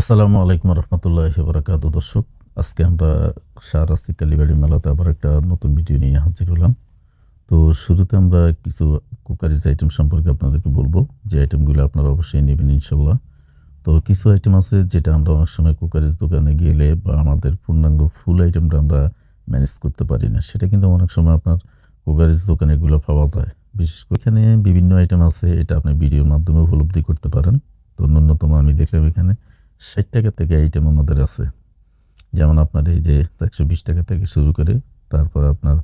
আসসালামু আলাইকুম রহমতুল্লাহ বরাকাত, দর্শক। আজকে আমরা শাহরাস্তি কালীবাড়ি মেলাতে আবার একটা নতুন ভিডিও নিয়ে হাজির হলাম। তো শুরুতে আমরা কিছু কুকারিজ আইটেম সম্পর্কে আপনাদেরকে বলব। যে আইটেমগুলো আপনারা অবশ্যই নেবেন ইনশাল্লাহ তো কিছু আইটেম আছে যেটা আমরা অনেক সময় কুকারিজ দোকানে গেলে বা আমাদের পূর্ণাঙ্গ ফুল আইটেমটা আমরা ম্যানেজ করতে পারি না। সেটা কিন্তু অনেক সময় আপনার কুকারিজ দোকানে এগুলো পাওয়া যায়। বিশেষ করে এখানে বিভিন্ন আইটেম আছে, এটা আপনি ভিডিওর মাধ্যমে উপলব্ধি করতে পারেন। তো ন্যূনতম আমি দেখলাম এখানে ষাট টাকা থেকে আইটেম আমাদের আছে। যেমন আপনার এই যে একশো বিশ টাকা থেকে শুরু করে তারপর আপনার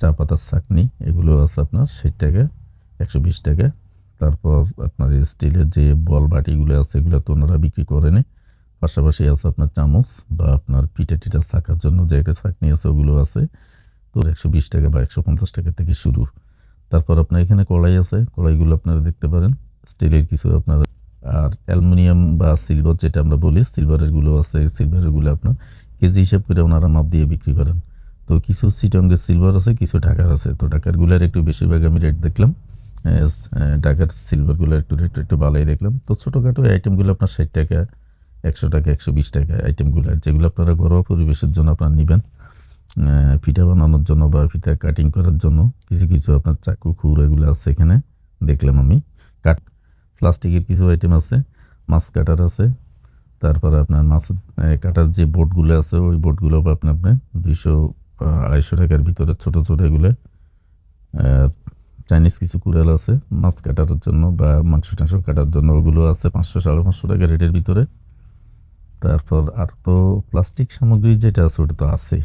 চা পাতার চাকনি, এগুলো আছে আপনার ষাট টাকা, একশো বিশ টাকা। তারপর আপনার স্টিলের যে বল বাটিগুলো আছে, এগুলো তো ওনারা বিক্রি করেনি পাশাপাশি আছে আপনার চামচ বা আপনার পিঠা টিঠা থাকার জন্য যে একটা চাকনি আছে, ওগুলো আছে। তো একশো বিশ টাকা বা একশো পঞ্চাশ টাকা থেকে শুরু। তারপর আপনার এখানে কড়াই আছে, কড়াইগুলো আপনারা দেখতে পারেন। স্টিলের কিছু আপনার আর অ্যালুমিনিয়াম বা সিলভার যেটা আমরা বলি, সিলভারেরগুলো আছে, সিলভারেরগুলো আপনার কেজি হিসাব করে ওনারা মাপ দিয়ে বিক্রি করেন। তো কিছু সিটঙ্গের সিলভার আছে, কিছু ঢাকার আছে। তো ঢাকারগুলোর একটু বেশিরভাগ আমি রেট দেখলাম। ঢাকার সিলভারগুলো একটু রেট একটু ভালোই দেখলাম। তো ছোটোখাটো আইটেমগুলো আপনার ষাট টাকা, একশো টাকা, একশো বিশ টাকা আইটেমগুলো যেগুলো আপনারা ঘরোয়া পরিবেশের জন্য আপনার নেবেন। ফিটা বানানোর জন্য বা ফিটা কাটিং করার জন্য কিছু কিছু আপনার চাকু খুর এগুলো আছে এখানে, দেখলাম আমি। কাট প্লাস্টিকের কিছু আইটেম আছে, মাছ কাটার আছে, তারপরে আপনার মাছ কাটার যে বোটগুলো আছে, ওই বোটগুলো আপনার আপনি দুইশো আড়াইশো টাকার ভিতরে ছোটো, ছোট এগুলো চাইনিজ কিছু কুড়াল আছে, মাছ কাটার জন্য বা মাংস টাংস কাটার জন্য ওগুলো আছে পাঁচশো, সাড়ে পাঁচশো টাকা রেটের ভিতরে। তারপর আর তো প্লাস্টিক সামগ্রী যেটা আছে, ওটা তো আছে